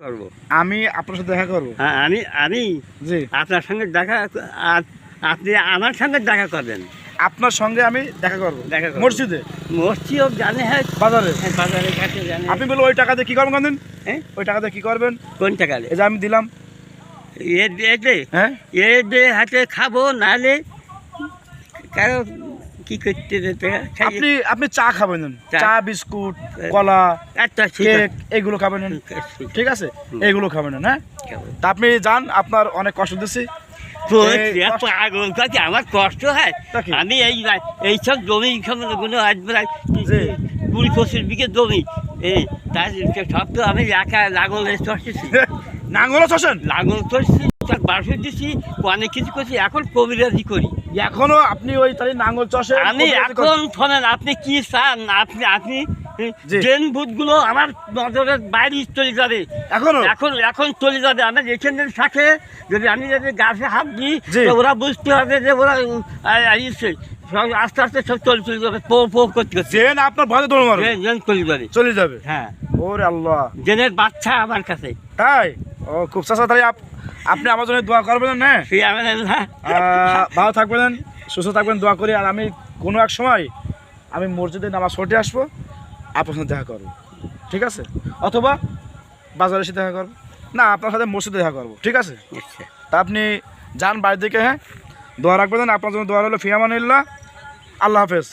করব আমি আপনার সাথে দেখা করব। হ্যাঁ আমি আমি? জি। আপনার সঙ্গে দেখা আপনি আমার সঙ্গে দেখা করবেন। আপনার সঙ্গে আমি দেখা করব। দেখা করব। মসজিদে? মসজিদও জানে হ্যাঁ। বাজারে? বাজারে ঘাটে জানে আপনি বলবেন ওই টাকা দিয়ে কি করবেন কোনদিন? হ্যাঁ? ওই টাকা দিয়ে কি করবেন? কোন টাকা এই যে আমি দিলাম। এতে হ্যাঁ? এতে হাতে খাব নাহলে কারও কি করতে দিতে আপনি আপনি চা খাবেন চা। বিস্কুট কলা আচ্ছা কেক এগুলো খাবেন ঠিক আছে হুম। এইগুলো খাবেন হ্যাঁ? তা আপনি যান আপনার অনেক কষ্ট দিচ্ছি। পাগল কাছে আমার কষ্ট হয়। আমি এই এইসব জমি গুলো আজ প্রায় কুড়ি পঁচিশ বিঘে জমি। এই তার সব তো আমি একা লাগল চষেছি। নাঙ্গলও চষেন? লাগল চষছি তার বাসে দিছি অনেক কিছু করছি এখন কবিরাজি করি। এখনও আপনি ওই তাহলে নাঙ্গল চষে আমি এখন শোনেন আপনি কি চান? আপনি আপনি জি। ট্রেন বুথগুলো আমার নজরের বাইরে চলে যাবে। এখনও? এখন এখন চলে যাবে। আমার এখানে থাকে যদি আমি যদি গাছে হাত দিই। ওরা বুঝতে হবে যে ওরা আস্তে আস্তে সব চলে চলে যাবে পো পো করতে জেন আপনার ভয়ে দৌড় মারবে। জেন- চলে যাবে। চলে যাবে। হ্যাঁ। ওরে আল্লাহ। জেনের বাচ্চা আমার কাছে। তাই? ও খুব চাষা আপ- আপনি আমার জন্য দোয়া করবেন না? ভালো থাকবেন সুস্থ থাকবেন দোয়া করি। আর আমি কোনো এক সময় আমি মসজিদে নামাজ পড়তে আসব। আপনার সাথে দেখা করব। ঠিক আছে? অথবা বাজারে এসে দেখা করব। না আপনার সাথে মসজিদে দেখা করব। ঠিক আছে? আচ্ছা। তা আপনি যান বাড়ির দিকে হ্যাঁ? দোয়া রাখবেন আপনার জন্য দোয়া হলো ফিয়ামানিল্লাহ আল্লাহ হাফেজ।